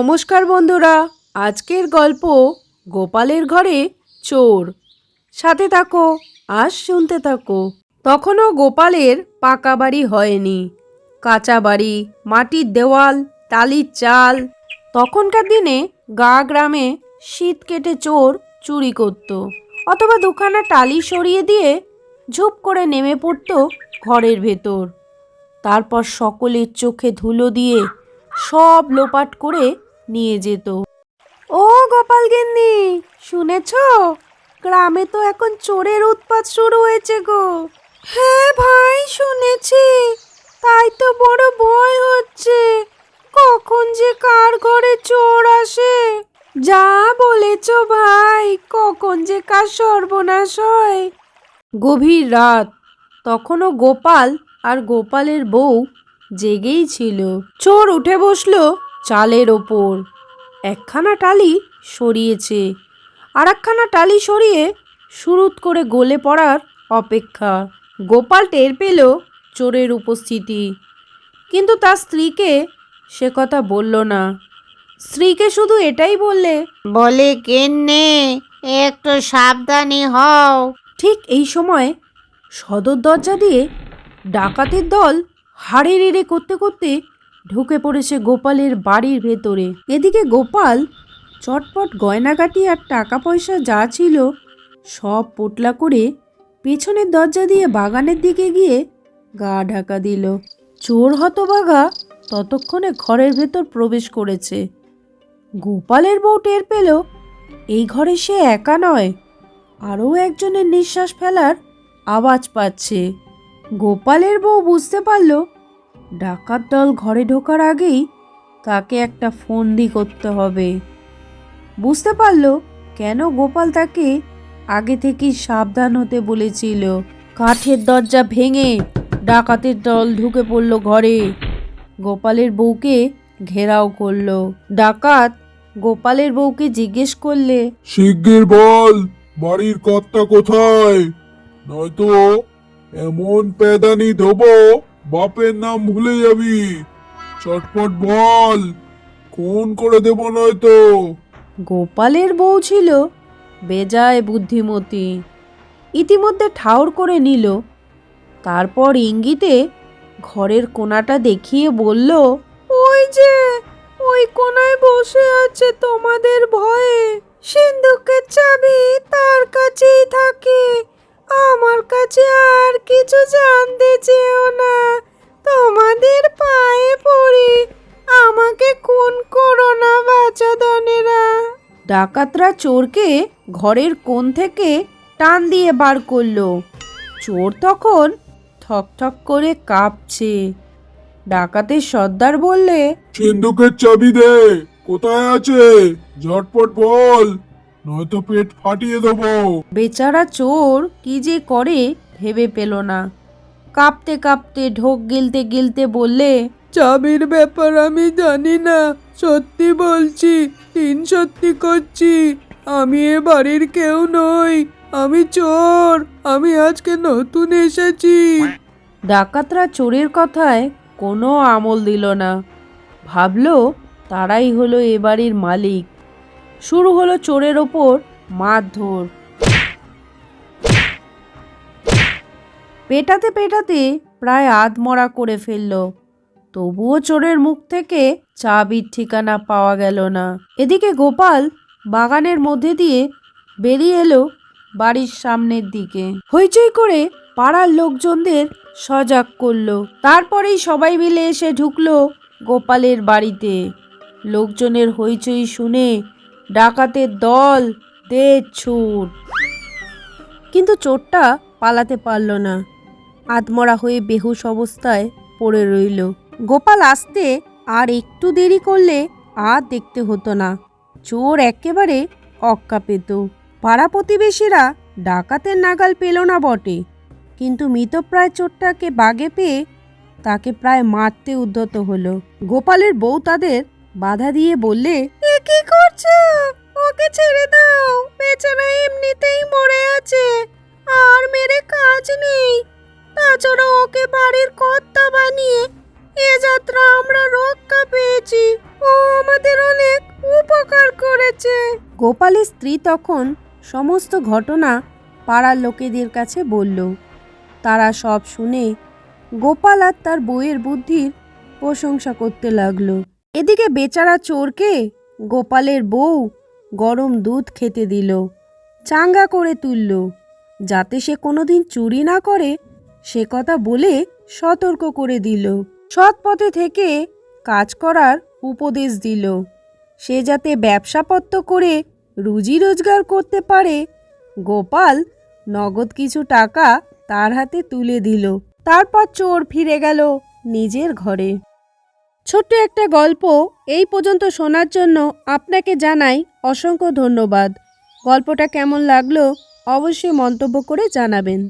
নমস্কার বন্ধুরা, আজকের গল্প গোপালের ঘরে চোর। সাথে থাকো, আজ শুনতে থাকো। তখনও গোপালের পাকা বাড়ি হয়নি। কাঁচা বাড়ি, মাটির দেওয়াল, টালির চাল। তখনকার দিনে গা গ্রামে শীত কেটে চোর চুরি করত, অথবা দুখানা টালি সরিয়ে দিয়ে ঝুপ করে নেমে পড়তো ঘরের ভেতর। তারপর সকলের চোখে ধুলো দিয়ে সব লোপাট করে নিয়ে যেত। ও গোপাল গিন্নি শুনেছ? গ্রামে তো এখন চোরের উৎপাত শুরু হয়েছে গো। হ্যাঁ ভাই শুনেছি। তাই তো বড় ভয় হচ্ছে। কখন যে কার ঘরে চোর আসে? যা বলেছ ভাই কখন যে কার সর্বনাশ হয়। গভীর রাত। তখনও গোপাল আর গোপালের বউ জেগেই ছিল। চোর উঠে বসল চালের ওপর। একখানা টালি সরিয়েছে। আর একখানা টালি সরিয়ে সুরুত করে গলে পড়ার অপেক্ষা। গোপাল টের পেল চোরের উপস্থিতি। কিন্তু তার স্ত্রীকে সে কথা বলল না। স্ত্রীকে শুধু এটাই বললে বলে কেন্নে একটু সাবধানী হও। ঠিক এই সময় সদর দরজা দিয়ে ডাকাতের দল হাড়ে রেড়ে করতে করতে ঢুকে পড়েছে গোপালের বাড়ির ভেতরে। এদিকে গোপাল চটপট গয়নাগাটি আর টাকা পয়সা যা ছিল সব পোটলা করে পেছনের দরজা দিয়ে বাগানের দিকে গিয়ে গা ঢাকা দিল। চোর হতবাগা ততক্ষণে ঘরের ভেতর প্রবেশ করেছে। গোপালের বউ টের পেল, এই ঘরে সে একা নয়, আরও একজনের নিঃশ্বাস ফেলার আওয়াজ পাচ্ছে। গোপালের বউ বুঝতে পারল ডাকাত দল ঘরে ঢোকার আগেই তাকে একটা ফন্দি করতে হবে। বুঝতে পারল কেন গোপাল তাকে আগে থেকেই সাবধান হতে বলেছিল। কাঠের দরজা ভেঙে ডাকাতের দল ঢুকে পড়ল ঘরে। গোপালের বউকে ঘেরাও করল। ডাকাত গোপালের বউকে জিজ্ঞেস করলে, শিগগির বল, বাড়ির কর্তা কোথায়? নয়তো এমন পেদানি দেবো বাপের নাম ভুলে যাবি। চটপট বল। কোন করে দেব নয়তো। গোপালের বউ ছিল বেজায় বুদ্ধিমতী। ইতিমধ্যে ঠাউর করে নিল। তারপর ইঙ্গিতে ঘরের কোণাটা দেখিয়ে বলল, ওই যে, ওই কোণায় বসে আছে তোমাদের ভয়ে। সিন্ধুকের চাবি তার কাছেই থাকে। আমার কাছে আর কিছু জানতে চেও না। তোমাদের পায়ে পড়ি আমাকে খুন করো না বাচ্চাদনেরা ডাকাতরা চোরকে ঘরের কোণ থেকে টান দিয়ে বার করল। চোর তখন ঠক ঠক করে কাঁপছে। ডাকাতের সর্দার বললে, সিন্ধুকের চাবি দে, কোথায় আছে? ঝটপট বল। নয়তো পেট ফাটিয়ে দেবো। বেচারা চোর কি যে করে ভেবে পেল না। কাঁপতে কাঁপতে, ঢোক গিলতে গিলতে বললে, চাবির ব্যাপার আমি জানি না, সত্যি বলছি, তিন সত্যি করছি, আমি এ বাড়ির কেউ নই, আমি চোর, আমি আজকে নতুন এসেছি। ডাকাতরা চোরের কথায় কোনো আমল দিল না। ভাবলো, তারাই হলো এ বাড়ির মালিক। শুরু হলো চোরের ওপর মারধর। পেটাতে পেটাতে প্রায় আধমরা করে ফেলল। তবুও চোরের মুখ থেকে চাবির ঠিকানা পাওয়া গেল না। এদিকে গোপাল বাগানের মধ্যে দিয়ে বেরিয়ে এলো বাড়ির সামনের দিকে। হইচই করে পাড়ার লোকজনদের সজাগ করল। তারপরেই সবাই মিলে এসে ঢুকলো গোপালের বাড়িতে। লোকজনের হইচই শুনে ডাকাতের দল দে ছুট। কিন্তু চোরটা পালাতে পারল না। আধমরা হয়ে বেহুশ অবস্থায় পড়ে রইল। গোপাল আসতে আর একটু দেরি করলে আর দেখতে হতো না। চোর একেবারে অক্কা পেত। পাড়া প্রতিবেশীরা ডাকাতের নাগাল পেল না বটে। কিন্তু মৃতপ্রায় চোরটাকে বাগে পেয়ে তাকে প্রায় মারতে উদ্যত হলো। গোপালের বউ তাদের বাধা দিয়ে বললে কি করছ? ওকে ছেড়ে দাও। বেচারা এমনিতেই মরে আছে। আর মেরে কাজ নেই। তাছাড়া ওকে বাড়ির কর্তা বানিয়ে এ যাত্রা আমরা রক্ষা পেয়েছি। ও আমাদের অনেক উপকার করেছে। গোপালের স্ত্রী তখন সমস্ত ঘটনা পাড়ার লোকেদের কাছে বলল। তারা সব শুনে গোপাল আর তার বইয়ের বুদ্ধির প্রশংসা করতে লাগল। এদিকে বেচারা চোরকে গোপালের বউ গরম দুধ খেতে দিল, চাঙ্গা করে তুলল। যাতে সে কোনোদিন চুরি না করে, সে কথা বলে সতর্ক করে দিল। সৎ পথে থেকে কাজ করার উপদেশ দিল। সে যাতে ব্যবসাপত্র করে রুজি রোজগার করতে পারে, গোপাল নগদ কিছু টাকা তার হাতে তুলে দিল। তারপর চোর ফিরে গেল নিজের ঘরে। ছোট্ট একটা গল্প এই পর্যন্ত শোনার জন্য আপনাকে জানাই অসংখ্য ধন্যবাদ। গল্পটা কেমন লাগল অবশ্যই মন্তব্য করে জানাবেন।